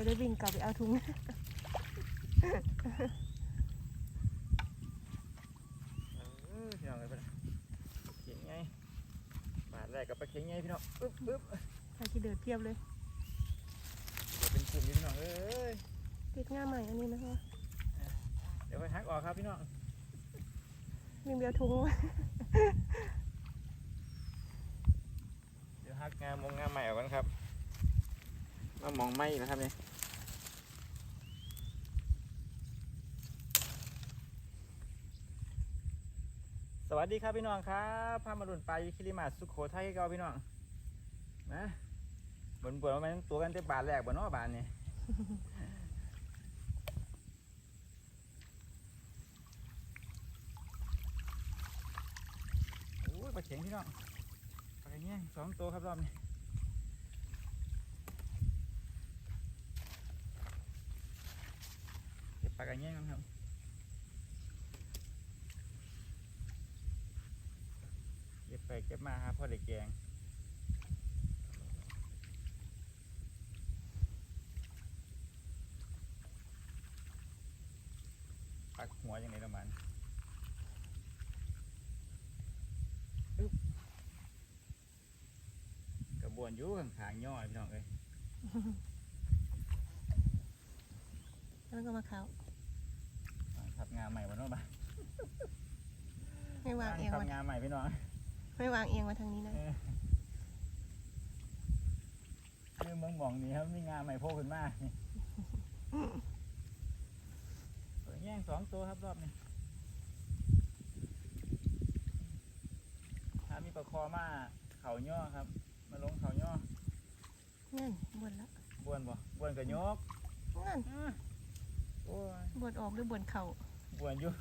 ยได้วิ่งกลับไปเอาถุงเออพี่น้องเลยไปเลยเข็งไงบาทแรกกับปลาเข็งไงพี่น้องอึ๊บอึ๊บใครที่เดือดเพียบเลยเดี๋ยวเป็นกลุ่มอยู่พี่น้องเอ้ยติดง่าใหม่อันนี้นะคะเดี๋ยวไปหักออกครับพี่น้องวิ่งไปเอาถุงเดี๋ยวหักงามมงงามใหม่ออกกันครับ มามองไม่นะครับเนี่ยสวัสดีครับพี่น้องครับพามาดุนไปลาคิริมาสุโขทัยเก่าพี่น้องนะบนบนมันตัวกันแต่บาทแรกบนนอบานนี่โอ้ยปลาเข็งพี่น้องปลาเงี้ยสองตัวครับรอบนี้เก็บปลากระเงี้ยกันครับเก็บไปเก็บมาครับพ่อเด็กแกงปักหัวยังไงประมาณกระบวนอยู่ข้างๆย่อยพี่น้องเอ้ย แล้วก็มาเขา บงานใหม่วันโน้นปะไม่วางเอียงทับมางานใหม่พี่น้องไม่วางเอียงมาทางนี้นะเออคือเมืองหมองนี้ครับมีงานใหม่โผล่ขึ้นมานี่เปิดแย่งสองตัวครับรอบนี้ถ้ามีปลาคอมาเขาย่อครับ มาลงเขาย่อนั่นบวนละบวนบ่บวนกับยกนั่นอื้อโอ้ยบวนออกหรือบวนเข่า บวนอยู่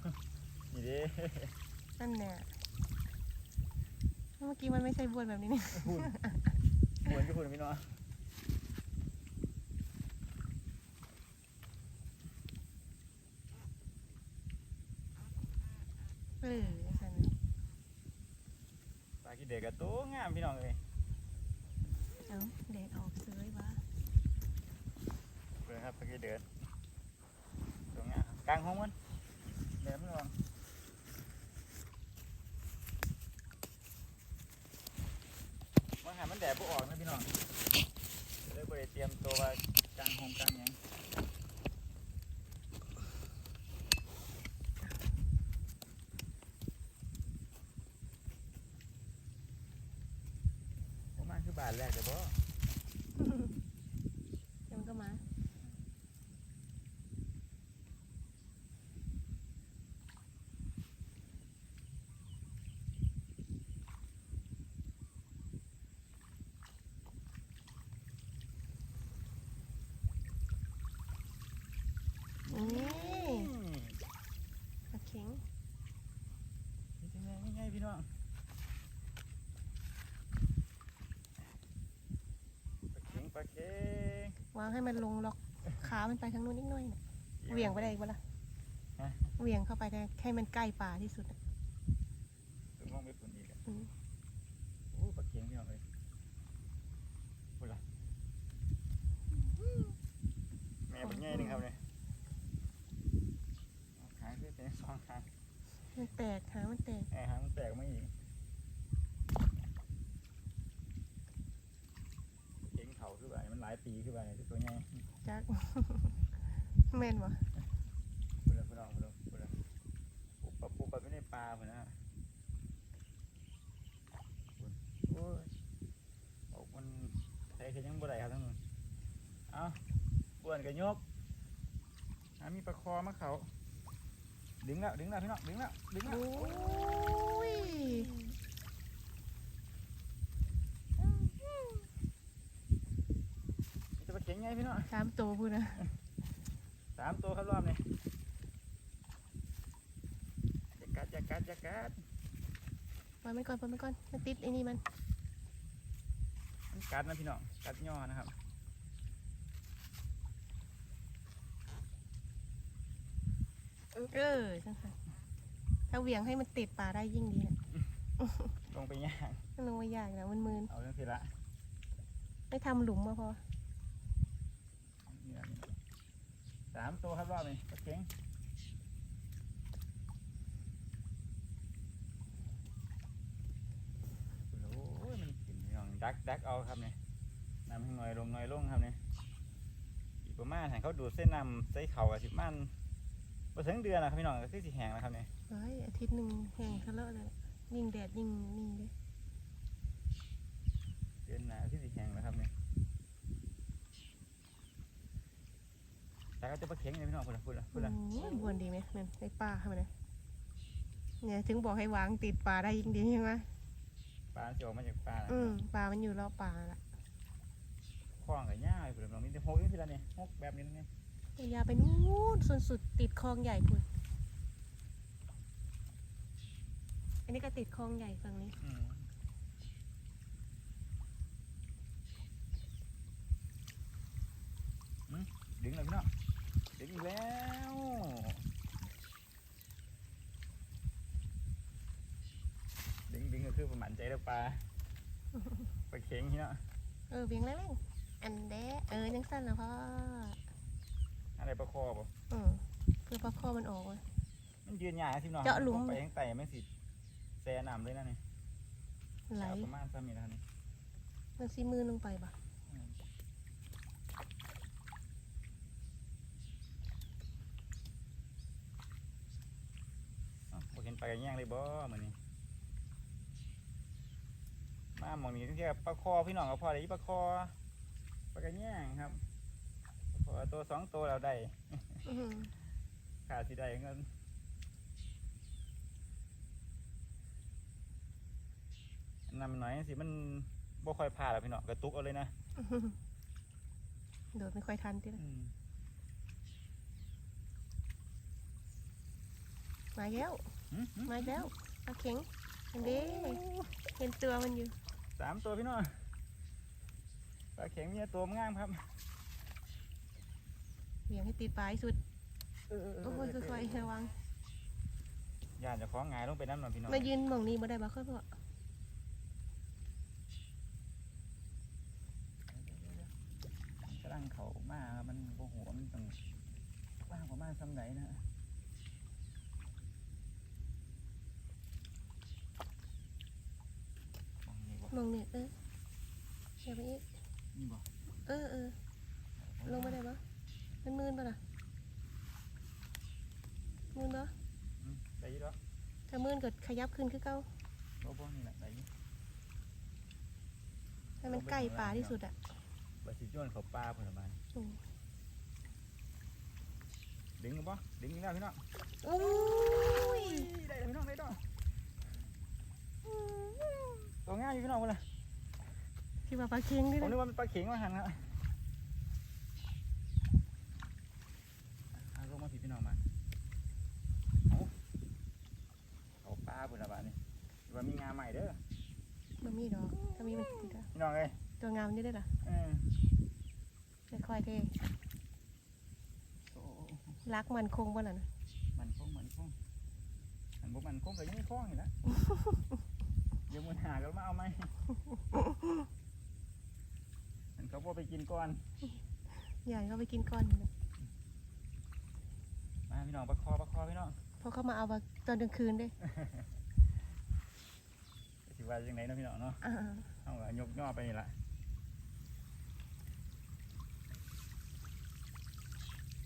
นี่เด้นั่นแน่เมื่อกี้มันไม่ใช่บวนแบบนี้นี่หุ่นบวนอยู่หุ่นพี่น้องเออสันปลาขี้เด็กกับตัวงามพี่น้องเลยเอาแดดออกเสยวะเบิ่งครับปลาขี้เดือดตัวงามครับกลางห้องมันเดี๋ยวมันลองมันหามัน แดดบ่ออกนะพี่น้องเลยบ่ไปเตรียมตัวว่ากลางห้องกลางหยังประมาณคือบาทแรกเดี๋ยวบ่ เดี๋ยวมันก็มา นี่ปลาเข็ง นี่เป็นไงนี่ไงพี่น้อง ปลาเข็งปลาเข็งวางให้มันลงล็อกขามันไปทางนู้นนิดหน่อยน่ะเหวี่ยงไปได้อีกปะล่ะฮะเหวี่ยงเข้าไปได้ให้มันใกล้ป่าที่สุดอะถึงมองไปฝุ่นอีกอะอืมโอ้ปลาเข็งพี่น้องเลยฝุ่นละแม่เป็นไงหนึ่งครับเนี่ยเอาขางขึ้นเป็นสองขาง มันแตกหางมันแตก ไอ้หางมันแตกไม่อีกเข็งเข่าขึ้นไปมันห ลายปีขึ้นไปเนี่ยตัวใหญ่จักแม่นบ่ฝุ่นละฝุ่นละฝุ่นละฝุ่นละปุ๊บปั๊บปุ๊บปั๊บไม่ได้ปลาเหมือนนะฝุ่นโอ้ยบอกมันใช้แค่ยังบ่ได้ครับทั้งนั้นเอาบ้วนกับยกอะมีปลาคอมาเขาดึงแล้วดึงแล้วพี่น้องดึงแล้วดึงแล้ว โอ้ย จะปลาเข็งไง พี่น้องสามตัวพูดนะสามตัวครับรอบนี้จะกัดจะกัดจะกัดปล่อยมันก่อนปล่อยมันก่อนมันติดไอ้นี่มันอมันกัดนะพี่น้องกัดย่อนะครับเออจังค่ะถ้าเหวี่ยงให้มันติดปลาได้ยิ่งดีนะลงไปย่างมันลงไม่ยากนะมันมืนเอาเรื่องทีละไม่ทำหลุมมาพอ นี่นะนี่ สามตัวครับรอบนี้ปลาเข็งโอ้ยมันกินพี่น้องดักดักเอาครับเนี่ยนำให้หน่อยลงหน่อยลงครับเนี่ยอีกประมาณให้เขาดูดเส้นนำใส่เข่ากับสิบมันมาถึงเดือนนะครับพี่น้องก็คือสิแห้งแล้วครับเนี่ยเฮ้ยอาทิตย์หนึ่งแห้งทะเลาะเลยยิ่งแดดยิ่งนิ่งเลยเดือนหนาคือสิแห้งแล้วครับเนี่ย แต่ก็จะปลาเข็งเลยพี่น้องพูดละพูดละพูดละอืมบวนดีไหมนั่นในป่าทำไมนะเนี่ยถึงบอกให้วางติดปลาได้ยิ่งดีใช่ไหมปลาจะออกมาจากปลานะอืมปลามันอยู่รอบป่าละคล้องกับหญ้าอยู่แบบนี้จะหกนี่ทีละเนี่ยหกแบบนี้นะเนี่ยยาวไปนู่นส่วนสุดติดคลองใหญ่คุณอันนี้ก็ติดคลองใหญ่ฝั่งนี้อืมอืมดึงเลยพี่น้อง ดึงอีกแล้วดึงดึงก็คือประมาณใจแล้วปลาปลาเข็งพี่เนาะเออเบียงแล้วอันเด้เออยังสั้นนะพ่ออะไรปลาคอบ่อืมเพื่อปลาคอมันออกเว้ยมันยืนใหญ่ที่น้องเจาะหลุมไปยังไต่ไม่สิแซ่น้ำเลยนะนี่ไหลยาวประมาณสามเมตรนะครับนี่มันซีมือลงไปปะ อ้าวบ่เห็ นปลากระแยงเลยบ่เหมือนนี้มาหมองนี้ที่ปลาคอพี่น้องก็พอได้อีปลาคอปลากระแยงครับปลาคอตัวสองตัวเราได้อื้อหือขาดสิได้เงินนำหน่อยสิมันบ่ค่อยพลาดหรอกพี่น้องกระตุกเอาเลยนะโดดไม่ค่อยทันทีละอืมมาแล้วหื มหืมมาแล้วปลาเข็งอันเด้เห็นตัวมันอยู่สามตัวพี่น้องปลาเข็งมีตัวงามครับเบี่ยงให้ติดปลายสุดเออเออเออโอ้ยค่อยๆระวังย่านจะคล้องงายลงไปน้ำหน่อยพี่น้องมายืนหมองนี้บ่ได้บ่ค่อยบ่กำลังเขามาครับมันโอ้โหมันต้องว่างประมาณซ้ำไหนนะ มองนี่บ่หมองนี้เอออย่าไปอีกนี่บ่เออเออลงมาได้บ่มันมืนปะล่ะมืนบ่อืมได้อยี่แล้วถ้ามืนก็ขยับขึ้นคือเก่าโอ้โหนี่แหละได้อยี่ให้มันใกล้ปลาที่สุดอะบาสิจ้วนเขาปลาผลไม้อืมดึงกันบ่ดึงอีกแล้วพี่น้องอุ้ยได้แล้วพี่น้องได้ดอก ตัวง่ายอยู่พี่น้องคนละที่ว่าปลาเค็งด้วยผมนะนึกว่ามันปลาเข็งมาหันครับเอาลงมาพี่พี่น้องมาเอาเขาปลาผลไม้นี่ว่ามีงาใหม่เด้อมันมีดอกถ้ามีมันติดอะพี่น้องเอ้ยตัวงามนี่ได้ล่ะเออค่อยๆเท่โอ้ รักมันคงบ่ล่ะนะมันคงมันคงมันบุมันคงก็ยังไม่คล้องอยู่แล้วเดี๋ยวมันหากันมาเอาไหมมันเขาบอกไปกินก่อนใหญ่เขาไปกินก้อนอยู่นะมาพี่น้องประคอประคอพี่น้องเพราะเขามาเอามาตอนกลางคืนเด้สิว่าจังไหนเนาะพี่น้องเนาะอ่าเอาก็ยกย่อไปนี่ละ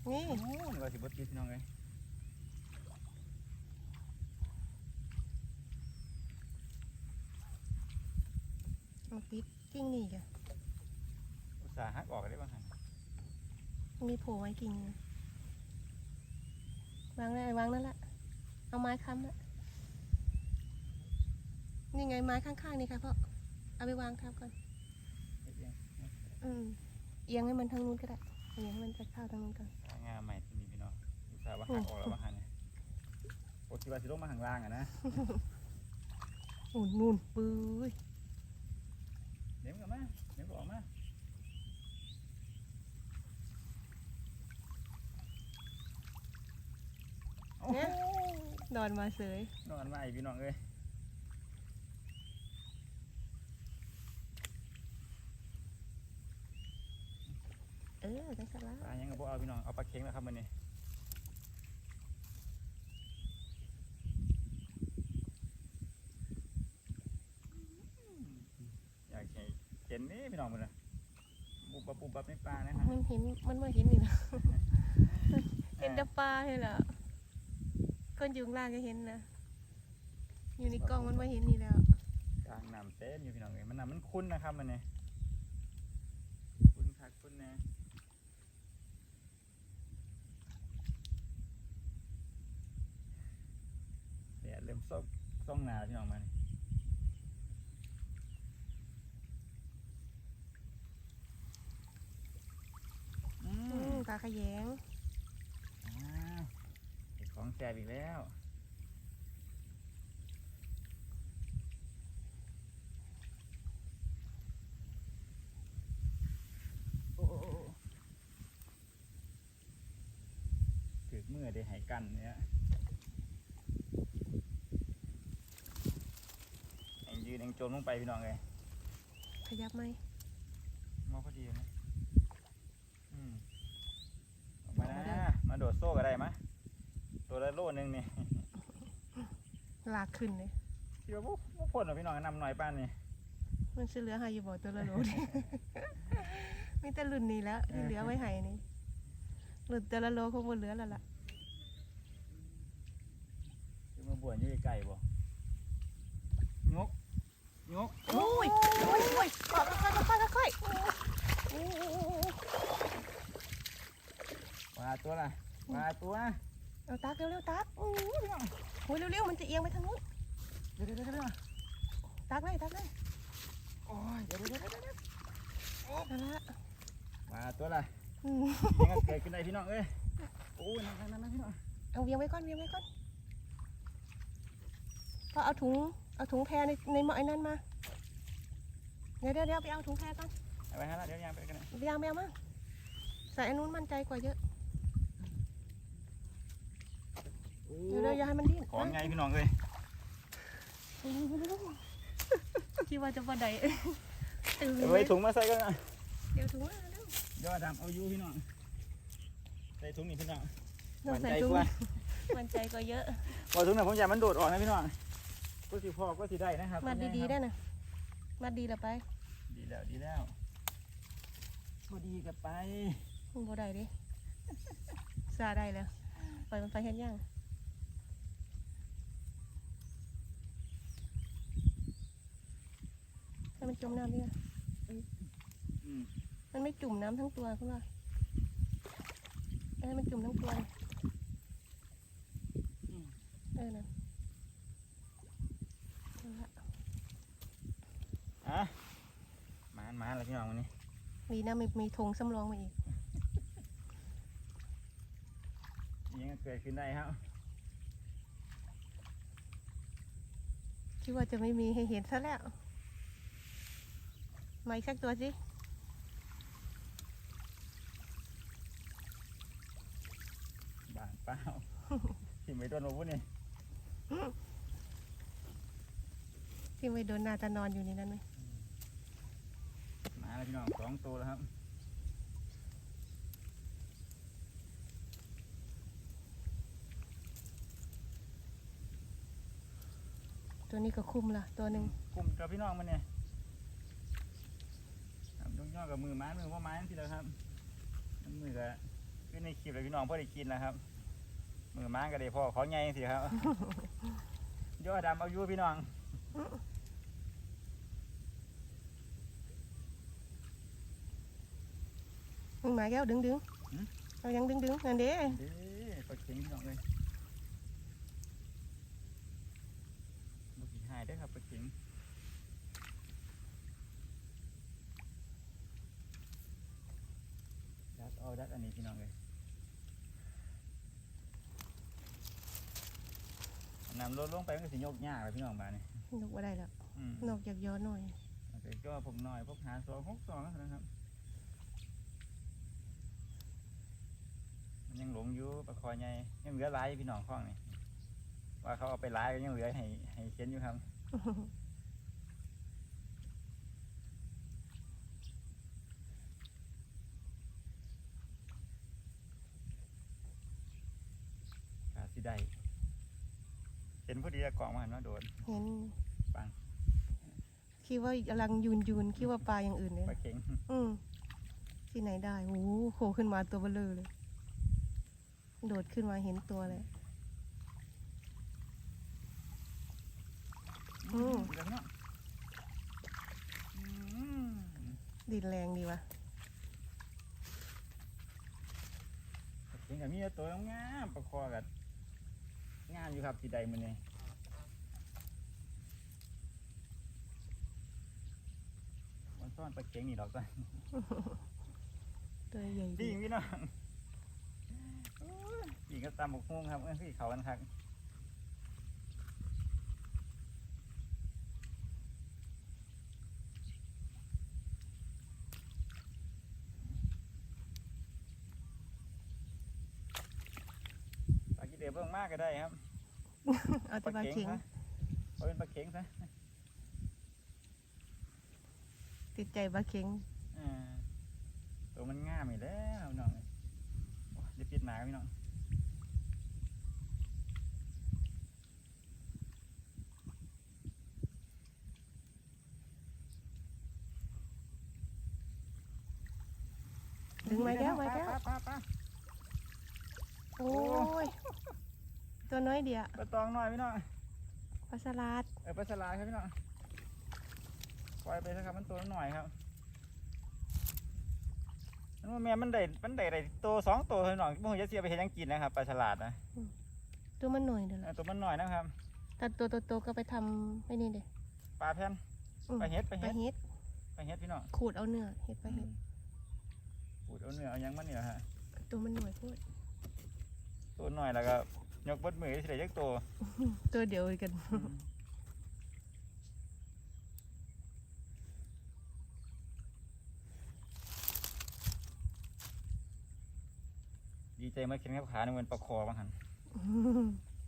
นี่โอ้โหนี่ว่าสิบติดพี่น้องเลย มันปิดกิ่งนี่จ้ะอุตส่าห์หักออกได้บ้างหันมีโผล่ไว้กิ่งนึงวางได้วางนั่นละเอาไม้ค้ำละนี่ไงไม้ข้างๆนี่ค่ะพ่อเอาไปวางทับก่อนเฮ็ดเองอืมเอียงให้มันทางนู้นก็ได้เอียงให้มันจะเข้าทางนู้นก่อนหางานใหม่ที่มีพี่น้องอุตส่าห์ว่าหักออกแล้วบ้างหันเนี่ยโอ้คิดว่าสิลงมาข้างล่างอะนะนู่นนู่นปื้ย เดี๋ยวมันกลับมาดี๋ยวออกมาโอ้โหดอนมาเสยนอนมาอีกพี่น้องเอ้ยเออจังสละปลายังกับพวกเอาพี่น้องเอาปลาเค็งแล้วครับมันนี่อยากให้ เห็นนี่พี่น้องมันนะบุบบับบุบบับในปลานะครับมันเห็นมันมาเห็นนี่นะเห็นแต่ปลาเลยล่ะคนอยู่ข้างล่างก็เห็นนะอยู่ในกล้องมันมาเห็นนี่แล้วกลางน้ำเต้นอยู่พี่น้องเอ้ยมันน้ำมันคุ้นนะครับมันนี่คุ้นคักคุ้นแน่เดี๋ยวเริ่มซอกซ่องหนาพี่น้องมันอื อื ม มปลา ขยงอ้าวเห็นของแสบอีกแล้วโอ้โอ้โอ้ถือมือได้หายกันเนี่ยเองยืนเองโจมลงไปพี่น้องเลยขยับไหมมองพอดีไหมอืมออกมานะ มาโดดโซ่ก็ได้มะตัวละโลนึงนี่ลากขึ้นเลยคิดว่าพวกพวกพ่นเหรอพี่น้องนำหน่อยป้านนี่มันจะเหลือให้อยู่บ่ตัวละโลนี่มีแต่รุ่นนี้แล้วที่เหลือไว้ให้นี่รุ่นตัวละโลคงบ่เหลือแล้วล่ะคือมาบวชยี่ไก่บ่งกงก โอ้ยโอ้ยโอ้ยค่อยค่อยค่อยค่อยค่อยโอ้โอ้โอ้โอ้ มาตัว ละมาตัวเอาตักเร็วๆตักโอ้ยโอ้ยเร็วๆมันจะเอียงไปทางนู้นเดี๋ยวเดี๋ยวเดี๋ยวเดี๋ยวตักเลยตักเลยโอ้ยเดี๋ยวเดี๋ยวเดี๋ยวเดี๋ยวนั่นละมาตัวละอืมยังก็เกิดขึ้นได้พี่น้องเอ้ยโอ้ยนั่นนั่นนั่นพี่น้องเอาเวียงไว้ก่อนเวียงไว้ก่อนก็เอาถุงเอาถุงแพรในในหม้อไอ้นั่นมาเดี๋ยวเดี๋ยวเดี๋ยวไปเอาถุงแพรก่อนเอาไปฮะละเดี๋ยวยางไปกันนะไปเอาไปเอามาใส่อันนู้นมั่นใจกว่าเยอะ เดี๋ยวเดี๋ยวอย่าให้มันดิ้นของไงพี่น้องเอ้ยคิดว่าจะบ่ได้ตื่นเอาเลไว้ยถุงมาใส่กันนะเดี๋ยวถุงมาเร็วยอดดำเอาอยู่พี่น้องใส่ถุงนี่พี่น้องเรามั่นใส่ใจถุงกว่ามั่นใจกว่าเยอะพอถุงน่ะผมอยากมันโดดออกนะพี่น้องก็สิพอก็สิได้นะครับมัดดีๆได้นะมัดดีละไป ดีแล้วดีแล้วพอดีกับไปมันบ่ได้ดิซาได้แล้วปล่อยมันไปเห็นยัง ให้มันจมน้ำดิอืมมันไม่จุ่มน้ำทั้งตัวคุณว่าเอ้ยมันจุ่มทั้งตัวเลยอืมเออนั่นนั่นละอะมามาแล้วพี่น้องวันนี้มีนะมีมีธงสำรองมาอีกยังก็เกิดขึ้นได้ครับคิดว่าจะไม่มีให้เห็นซะแล้ว มาอีกสักตัวสิ บางเปล่า ที่ไม่โดนมาวุ้นนี่ที่ไม่โดนนาจะนอนอยู่ในนั้นไหมมาแล้วพี่น้องสองตัวแล้วครับ ตัวนี้ก็คุมละตัวหนึ่งกลุ่มกับพี่น้องมันเนี่ย ครับยกย่อกับมือไม้มือว่าไม้ที่แล้วครับน้ำมือก็ขึ้นในคลิปเลยพี่น้องเพื่อได้กินแล้วครับ มือไม้ก็ได้พอขอไงสิครับยอดดำเอาอยู่พี่น้องมึงหมาแก้วดึงดึงเอายังดึงดึงนั่นเด้เด้ปลาเข็งพี่น้องเลยบุกีหายได้อครับปลาเข็งดัด เอาดัดอันนี้พี่น้องเลยน้ำลดลงไปมันก็สิโยกยากเลยพี่น้องบ้านนี่นกว่าได้แล้วอืมนกอยากย้อนหน่อยมันก็ด็กก็ผมหน่อยพวกหาสองหกสองนะครับ มันยังหลงอยู่ประคอยใหญ่ยังเหลือหลายอยู่พี่น้องข้องนี่ว่าเขาเอาไปหลายก็ยังเหลือให้ให้เขียนอยู่ครับ สิได้ เห็นพอดีอะกล่องมาหันว่าโดนเห็นปังคิดว่ากำลังยูนยูนคิดว่าปลาอย่างอื่นเลยปลาเข็งอืมที่ไหนได้โอ้โหโผล่ขึ้นมาตัวเบลอเลย โดดขึ้นมาเห็นตัวเลยอืมเดี๋ยวเนาะอืมดินแรงดีวะปลาเข็งกับมีแต่ตัวงามๆประคอกับ งามอยู่ครับสีใดมันนี่มันซ่อนปลาเข็งนี่ดอกจ้ะตัวใหญ่ดีดีพี่น้องโอ้ยปีก็ตามบกฮวงครับเอ้ยพี่เขากันครับป ลากีเดือบเบิ่งมากก็ได้ครับเอาแต่ปลาเข็งซะเอาเป็นปลาเข็งซะติดใจปลาเข็งอ่าตัวมันง่ามอีกแล้วพี่น้องโอ้ยเดี๋ยวปิดหนาครับพี่น้อง ดึงมาแก้วมาแก้ว ป้าป้าป้า โอ้ย ตัวน้อยเดียวปลาตองหน่อยพี่น้องปลาสลัดเออปลาฉลาดครับพี่น้องปล่อยไปสักครับมันตัวหน่อยครับนั่นว่าแม่มันได้มันได้ได้ตัวสองตัวพี่น้องบ่ฮู้จะเสียไปเฮ็ดหยังกินนะครับปลาฉลาดนะตัวมันหน่อยเดียวเอละอตัวมันหน่อยนะครับแต่ตัวโตๆก็ไปทำไม่นี่เด้ปลาแผ่นอืมปลาเฮ็ดปลาปลาเฮ็ดเฮ็ดปลาเฮ็ดพี่น้องขูดเอาเนื้อเฮ็ดปลาเฮ็ดปูดเอาเนื้อเอาหยังมันนี่แหละฮะตัวมันหน่วยพูดตัวหน่อยแล้วก็ ยกเบดมือสิได้จักตัวตัวเดียวกันดีใจมาเข็นกับขาในเงินปลาคอบ้างหัน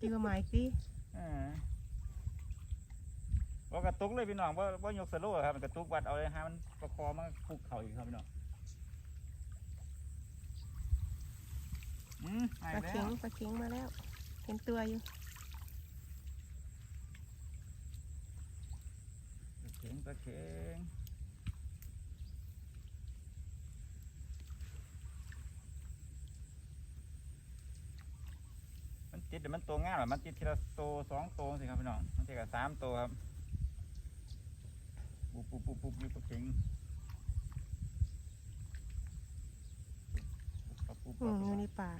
ดีกว่าหมายสิอ่าว่ากระตุกเลยพี่น้องว่าว่ายกสโลว์ครับมันกระตุกวัดเอาเลยฮะมันปลาคอมันคุกเข่าอีกครับพี่น้องอืมปหายลาแล้เข็งวปลาเข็งมาแล้ว เห็นตัวอยู่เข็งปลาเข็งมันติดเดี๋ยวมันโตง่ายหรอมันติดทีละโตสองโตสิครับพี่น้องมันติดกับสามโตครับปุ๊บปุ๊บปุ๊บปุ๊บอยู่ปลาเข็งอืมอยู่ในป่า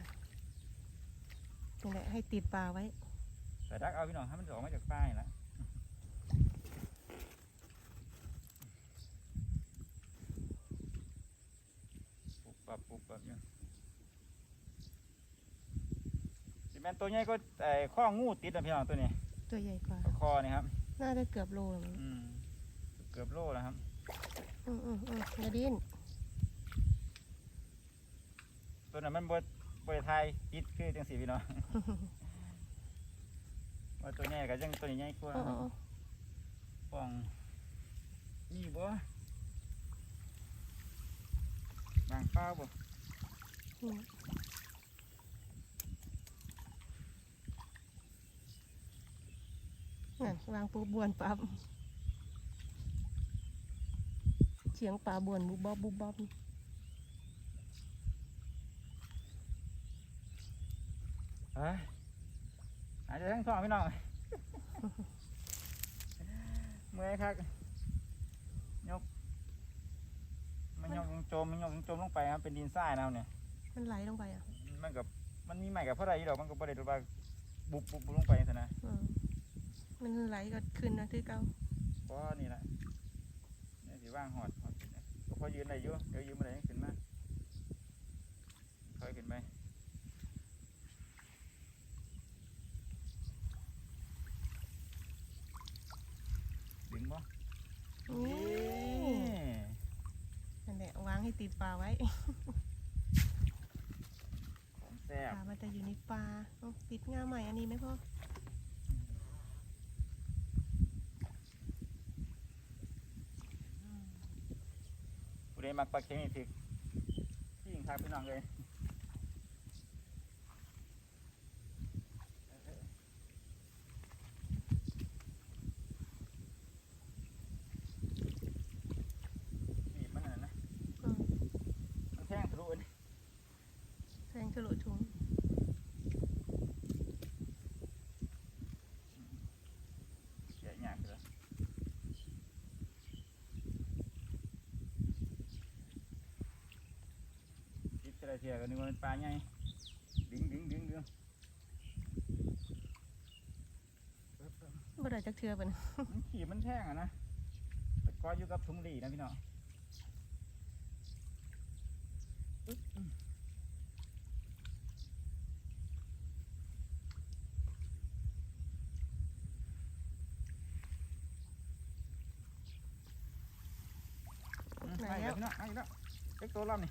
นี่แหละให้ติดปลาไว้แต่ดักเอาพี่น้องให้มันออกมาจากป้ายละปุ๊บปับปุ๊บปับอยู่สิแมนตัวใหญ่ก็ไอ้ข้องูติดนะพี่น้องตัวนี้ตัวใหญ่กว่าคอนี่ครับ น่าจะเกือบโลแล้วมั้งอืมเกือบโลแล้วครับ อืมอืมอืมอย่าดิ้นตัวนั้นมันบด บดไทยติดคือจังสีพี่น้อง ว่าตัวใหญ่ก็จังตัวนี้ใหญ่กว่าอ๋ออ๋ออ๋อป้องนี่บ่บางเป้าบ่อืมนั่นวางปูบวนปั๊บเสียงปลาบวนบุบบ๊อบบุบบ๊อบ เอ้ยอาจจะทั้งสองพี่น้องเมื่อยครับยกมันยกยังจมมันยกยังจมลงไปครับเป็นดินทรายนะเนี่ย มันไหลลงไปอะมันกับมันมีใหม่กับเพราะอะไรดอกมันก็บ่ได้ดูว่าบุบบุบบุบลงไปซะนะอืมมันไหลก็ขึ้นนะที่เก้าเพราะนี่แหละเนี่ยสิว่างหอดหอดขึ้นเนี่ยก็พอยืนได้อยู่เดี๋ยวยืนมาได้ขึ้นมาค่อยขึ้นไป นี่นั่นแหละวางให้ติดปลาไว้ปลามันจะอยู่ในปลาปิดง่าใหม่อันนี้ไหมพ่อผู้ใมักปลาเค็มอีกทีพี่หญิงทักพี่น้องเลย แทงทะลุถุงแกะยากเลยคิดอะไรเทียกันนึกว่าเป็นปลาใหญ่ดึงดึงดึงดึงบ่ได้จักเทือปะนะมันขี่มันแท่งอะนะแต่ก็อยู่กับถุงหลีนะพี่น้อง อืมมาอีกแล้วพี่น้องมาอีกแล้วเล็กตัวรอบนี่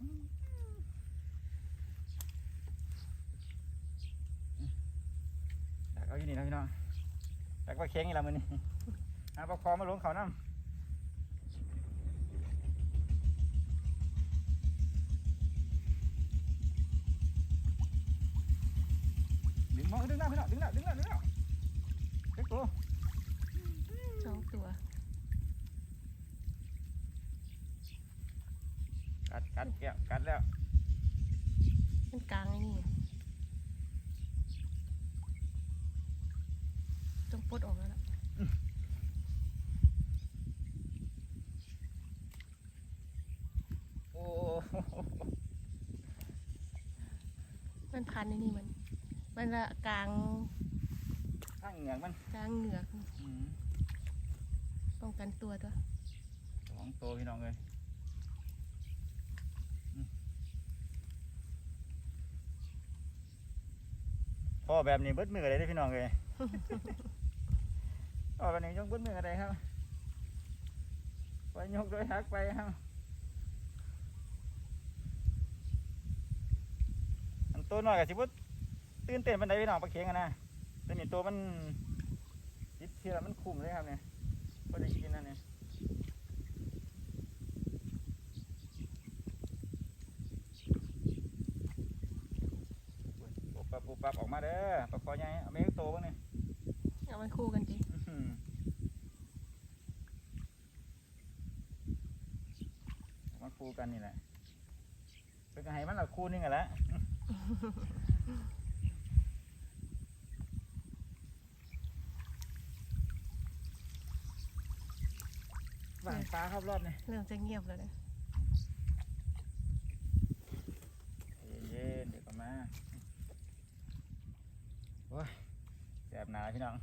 อืมดักเอาอยู่นี่นะพี่น้องดักปลาเค็งนี่ละมือนี่เอาปลาคอมาลงเขาน้ำดึงมองดึงหน้าพี่น้องดึงหน้าดึงหน้าดึงหน้าเล็กตัว ตัว กัดกัดแก้วกัดแล้วเป็นกลางไอ้นี่ต้องปลดออกแล้วล่ะโอ้มันพันในนี่มัน มันละกลางข้างเหงือกมัน กลางเหงือกอืม ป้องกันตัวตัวสองตัวพี่น้องเลยอืมพ่อแบบนี้เบิดมืออะไรได้อพี่น้องเลยพ่อแบบนี้ยกเบิดมืออะไรครับไปยกโดยหักไปครับอันตัวน้อยกับสิบุตื่นเต้นปันไดพี่น้องปลาเค็งอะนะตัวนี้ตัวมันติดเชื้อมันคุมเลยครับเนี่ย ก็ได้กินนะเนี่ยปุบปับปุบปับออกมาเด้อปลาคอใหญ่เอาไม่โตบ้างเนี่ยเอามันคู่กันจิอื้อหือเอามาคู่กันนี่แหละเป็นไงมันละคู่นึงกันละ หวานปลาครับรอบนี้เริ่มจะเงียบแล้วเลยเย็นๆเดี๋ยวก็มาโอ้ยแสบหนาพี่น้อง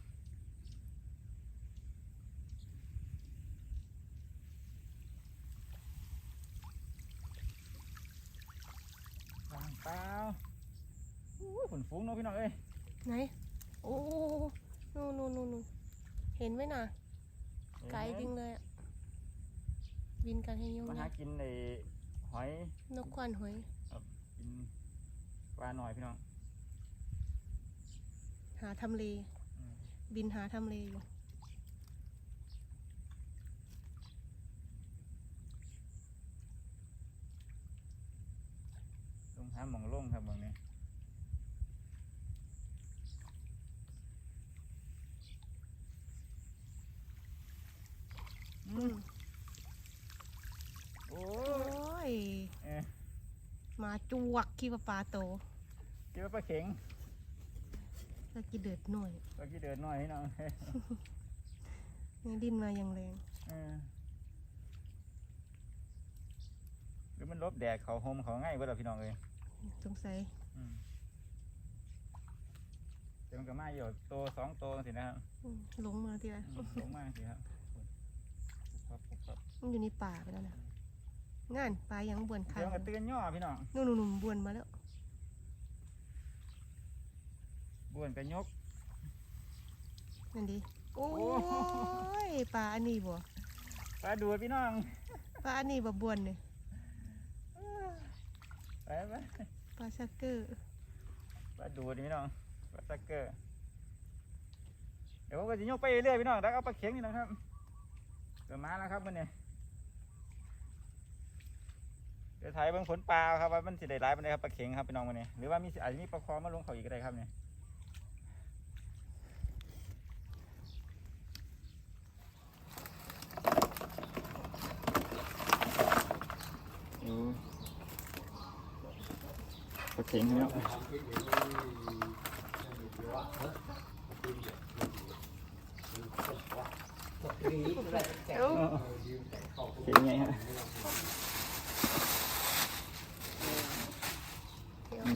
วางเปล่าอู้ฝนฟุ้งเนาะพี่น้องเอ้ยไหน โอ้นู่นนู่นนู่นนู่นเห็นไหมน่ะ ไกลจริงเลยอะ บินกันให้ยุ่งมาหากินในหอยนกควันหอยกินปลาหน่อยพี่น้อง หาทำเล อืม บินหาทำเลอยู่ ลงหาหมองลงครับหมองนี้อืม โอ้ โอ้ ย ย เอ๊ะ มาจวกขี้ปลาปลาโตคิดว่าปลาเข็งแล้วกินเดือดหน่อยปลากี่เดินหน่อยพี่น้องนี่ดินมาอย่างแรงเออหรือมันลบแดดเขาโฮมเขาง่ายเวลาพี่น้องเลยสงสัยอืมแต่มันก็มาอยู่โตสองโตสินะครับอืมหลงมาทีละอืมลงมากสิครับปุ๊บปั๊บปุ๊บปั๊บมันอยู่ในป่าไปแล้วนะ งานปลายังบวนขาเดี๋ยววมันก็เตือนย่อพี่น้องนู่นนู่นนู่นบวนมาแล้วบ้วนก็ยกนั่นดิโอ้ยปลาอันนี้บ่ปลาดูดพี่น้องปลาอันนี้บ่บวนนี่ไปไปปลาซักเกอร์ปลาดูดนี่พี่น้องปลาซักเกอร์เดี๋ยวผมก็จะยกไปเรื่อยๆพี่น้องแล้วเอาปลาเข็งนี่นะครับเดี๋ยวมาแล้วครับมันเนี่ย เดี๋ยวถ่ายเบิ่งผลปลาครับว่ามันสิได้ร้ายมันได้ครับปลาเข็งครับพี่น้องมันเนี่ยหรือว่ามีอาจจะมีปลาคอมาลงเขาอีกก็ได้ครับเนี่ยดูปลาเข็งพี่น้องเอ้าเข็งไงฮะ มี